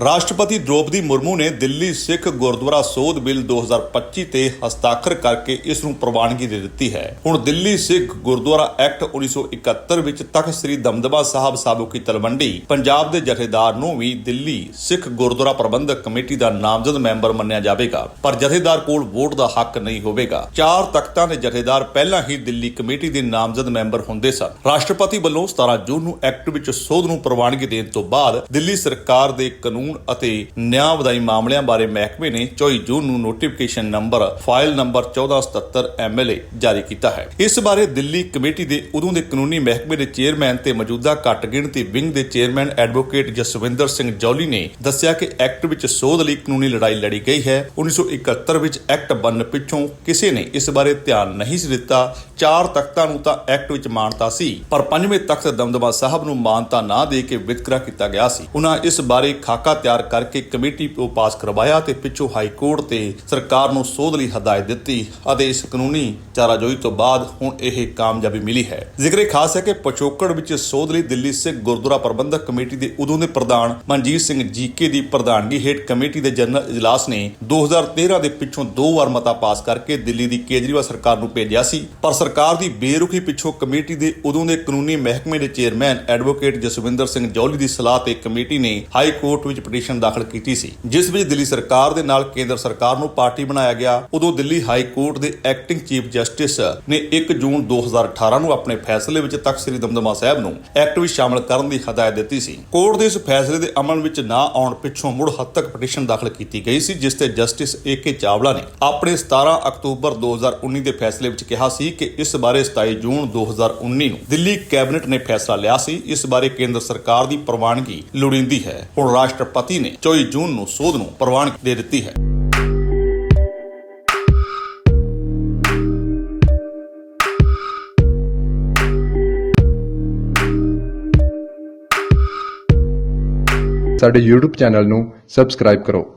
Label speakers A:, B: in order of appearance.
A: ਰਾਸ਼ਟਰਪਤੀ ਦ੍ਰੋਪਦੀ ਮੁਰਮੂ ਨੇ ਦਿੱਲੀ ਸਿੱਖ ਗੁਰਦੁਆਰਾ ਸੋਧ ਬਿੱਲ 2025 ਤੇ ਹਸਤਾਖਰ ਕਰਕੇ ਇਸ ਨੂੰ ਪ੍ਰਵਾਨਗੀ ਦੇ ਦਿੱਤੀ ਹੈ। ਹੁਣ ਦਿੱਲੀ ਸਿੱਖ ਗੁਰਦੁਆਰਾ ਐਕਟ 1971 ਵਿੱਚ ਤਖਤ ਸ੍ਰੀ ਦਮਦਮਾ ਸਾਹਿਬ ਸਾਬੋ ਤਲਵੰਡੀ, ਪੰਜਾਬ ਦੇ ਜਥੇਦਾਰ ਨੂੰ ਵੀ ਦਿੱਲੀ ਸਿੱਖ ਗੁਰਦੁਆਰਾ ਪ੍ਰਬੰਧਕ ਕਮੇਟੀ ਦਾ ਨਾਮਜ਼ਦ ਮੈਂਬਰ ਮੰਨਿਆ ਜਾਵੇਗਾ। ਪਰ ਜਥੇਦਾਰ ਕੋਲ ਵੋਟ ਦਾ ਹੱਕ ਨਹੀਂ ਹੋਵੇਗਾ। ਚਾਰ ਤਖਤਾਂ ਦੇ ਜਥੇਦਾਰ ਪਹਿਲਾਂ ਹੀ ਦਿੱਲੀ ਕਮੇਟੀ ਦੇ ਨਾਮਜ਼ਦ ਮੈਂਬਰ ਹੁੰਦੇ ਸਨ। ਰਾਸ਼ਟਰਪਤੀ ਵੱਲੋਂ 17 ਜੂਨ ਨੂੰ ਐਕਟ ਵਿੱਚ ਸੋਧ ਨੂੰ ਪ੍ਰਵਾਨਗੀ ਦੇਣ ਤੋਂ ਬਾਅਦ ਦਿੱਲੀ ਸਰਕਾਰ ਦੇ ਕਾਨੂੰਨ ਅਤੇ ਨਿਆਂ ਵਧਾਈ ਮਾਮਲਿਆਂ ਬਾਰੇ ਮਹਿਕਮੇ ਨੇ 24 ਜੂਨ ਨੂੰ notification number file number 1477 MLA ਜਾਰੀ ਕੀਤਾ ਹੈ। ਇਸ ਬਾਰੇ ਦਿੱਲੀ ਕਮੇਟੀ ਦੇ ਉਦੋਂ ਦੇ ਕਾਨੂੰਨੀ ਮਹਿਕਮੇ ਦੇ ਚੇਅਰਮੈਨ ਤੇ ਮੌਜੂਦਾ ਘੱਟ ਗਿਣਤੀ ਵਿੰਗ ਦੇ ਚੇਅਰਮੈਨ ਐਡਵੋਕੇਟ ਜਸਵਿੰਦਰ ਸਿੰਘ ਜੌਲੀ ਨੇ ਦੱਸਿਆ ਕਿ ਐਕਟ ਵਿੱਚ ਸੋਧ ਲਈ ਕਾਨੂੰਨੀ ਲੜਾਈ ਲੜੀ ਗਈ ਹੈ। 1971 ਵਿੱਚ ਐਕਟ ਬਣਨ ਪਿੱਛੋਂ ਕਿਸੇ ਨੇ ਇਸ ਬਾਰੇ ਧਿਆਨ ਨਹੀਂ ਸੀ ਦਿੱਤਾ। ਚਾਰ ਤਖਤਾਂ ਨੂੰ ਤਾਂ ਐਕਟ ਵਿੱਚ ਮਾਨਤਾ ਸੀ, ਪਰ ਪੰਜਵੇਂ ਤਖਤ ਦਮਦਮਾ ਸਾਹਿਬ ਨੂੰ ਮਾਨਤਾ ਨਾ ਦੇ ਕੇ ਵਿਤਕਰਾ ਕੀਤਾ ਗਿਆ ਸੀ। ਉਹਨਾਂ ਇਸ ਬਾਰੇ ਖਾਕਾ ਤਿਆਰ ਕਰਕੇ ਕਮੇਟੀ ਤੋਂ ਪਾਸ ਕਰਵਾਇਆ ਤੇ ਪਿੱਛੋਂ ਹਾਈ ਕੋਰਟ ਤੇ ਸਰਕਾਰ ਨੂੰ ਸੋਧ ਲਈ ਹਦਾਇਤ ਦਿੱਤੀ। ਅਤੇ ਇਸ ਕਾਨੂੰਨੀ ਚਾਰਾਜੋਈ ਤੋਂ ਬਾਅਦ ਹੁਣ ਇਹ ਕਾਮਯਾਬੀ ਮਿਲੀ ਹੈ। ਜ਼ਿਕਰੇ ਖਾਸ ਹੈ ਕਿ ਪਚੋਕੜ ਵਿੱਚ ਸੋਧ ਲਈ ਦਿੱਲੀ ਸਿੱਖ ਗੁਰਦੁਆਰਾ ਪ੍ਰਬੰਧਕ ਕਮੇਟੀ ਦੇ ਉਦੋਂ ਦੇ ਪ੍ਰਧਾਨ ਮਨਜੀਤ ਸਿੰਘ ਜੀਕੇ ਦੀ ਪ੍ਰਧਾਨਗੀ ਹੇਠ ਕਮੇਟੀ ਦੇ ਜਨਰਲ ਇਜਲਾਸ ਨੇ 2013 ਦੇ ਪਿੱਛੋਂ ਦੋ ਵਾਰ ਮਤਾ ਪਾਸ ਕਰਕੇ ਦਿੱਲੀ ਦੀ ਕੇਜਰੀਵਾਲ ਸਰਕਾਰ ਨੂੰ ਭੇਜਿਆ ਸੀ। ਪਰ ਸਰਕਾਰ ਦੀ ਬੇਰੁਖੀ ਪਿੱਛੋਂ ਕਮੇਟੀ ਦੇ ਉਦੋਂ ਦੇ ਕਾਨੂੰਨੀ ਮਹਿਕਮੇ ਦੇ ਚੇਅਰਮੈਨ ਐਡਵੋਕੇਟ ਜਸਵਿੰਦਰ ਸਿੰਘ ਜੌਲੀ ਦੀ ਸਲਾਹ ਤੇ ਕਮੇਟੀ ਨੇ ਹਾਈ ਕੋਰਟ ਵਿੱਚ ਪਟੀਸ਼ਨ ਦਾਖਲ ਕੀਤੀ ਸੀ, ਜਿਸ ਵਿੱਚ ਦਿੱਲੀ ਸਰਕਾਰ ਦੇ ਨਾਲ ਕੇਂਦਰ ਸਰਕਾਰ ਨੂੰ ਪਾਰਟੀ ਬਣਾਇਆ ਗਿਆ। ਉਦੋਂ ਦਿੱਲੀ ਹਾਈ ਕੋਰਟ ਦੇ ਐਕਟਿੰਗ ਚੀਫ ਜਸਟਿਸ ਨੇ 1 ਜੂਨ 2018 ਨੂੰ ਆਪਣੇ ਫੈਸਲੇ ਵਿੱਚ ਤਖਤ ਸ੍ਰੀ ਦਮਦਮਾ ਸਾਹਿਬ ਨੂੰ ਐਕਟ ਵਿੱਚ ਸ਼ਾਮਲ ਕਰਨ ਦੀ ਹਦਾਇਤ ਦਿੱਤੀ ਸੀ। ਕੋਰਟ ਦੇ ਇਸ ਫੈਸਲੇ ਦੇ ਅਮਲ ਵਿੱਚ ਨਾ ਆਉਣ ਪਿੱਛੋਂ ਮੁੜ ਹੱਦ ਤੱਕ ਪਟੀਸ਼ਨ ਦਾਖਲ ਕੀਤੀ ਗਈ ਸੀ, ਜਿਸ ਤੇ ਜਸਟਿਸ ਏ.ਕੇ. ਚਾਵਲਾ ਨੇ ਆਪਣੇ 17 ਅਕਤੂਬਰ 2019 ਦੇ ਫੈਸਲੇ ਵਿੱਚ ਕਿਹਾ ਸੀ ਕਿ ਇਸ ਬਾਰੇ 27 ਜੂਨ 2019 ਨੂੰ ਦਿੱਲੀ ਕੈਬਨਿਟ ਨੇ ਫੈਸਲਾ ਲਿਆ ਸੀ। ਇਸ ਬਾਰੇ ਕੇਂਦਰ ਸਰਕਾਰ ਦੀ ਪ੍ਰਵਾਨਗੀ ਲੋੜੀਂਦੀ ਹੈ। ਹੁਣ ਰਾਸ਼ਟਰ ਰਾਸ਼ਟਰਪਤੀ ਨੇ 24 ਜੂਨ ਨੂੰ ਸੋਧ ਨੂੰ ਪ੍ਰਵਾਨਗੀ ਦੇ ਦਿੱਤੀ ਹੈ।
B: ਸਾਡੇ YouTube ਚੈਨਲ ਨੂੰ ਸਬਸਕ੍ਰਾਈਬ ਕਰੋ।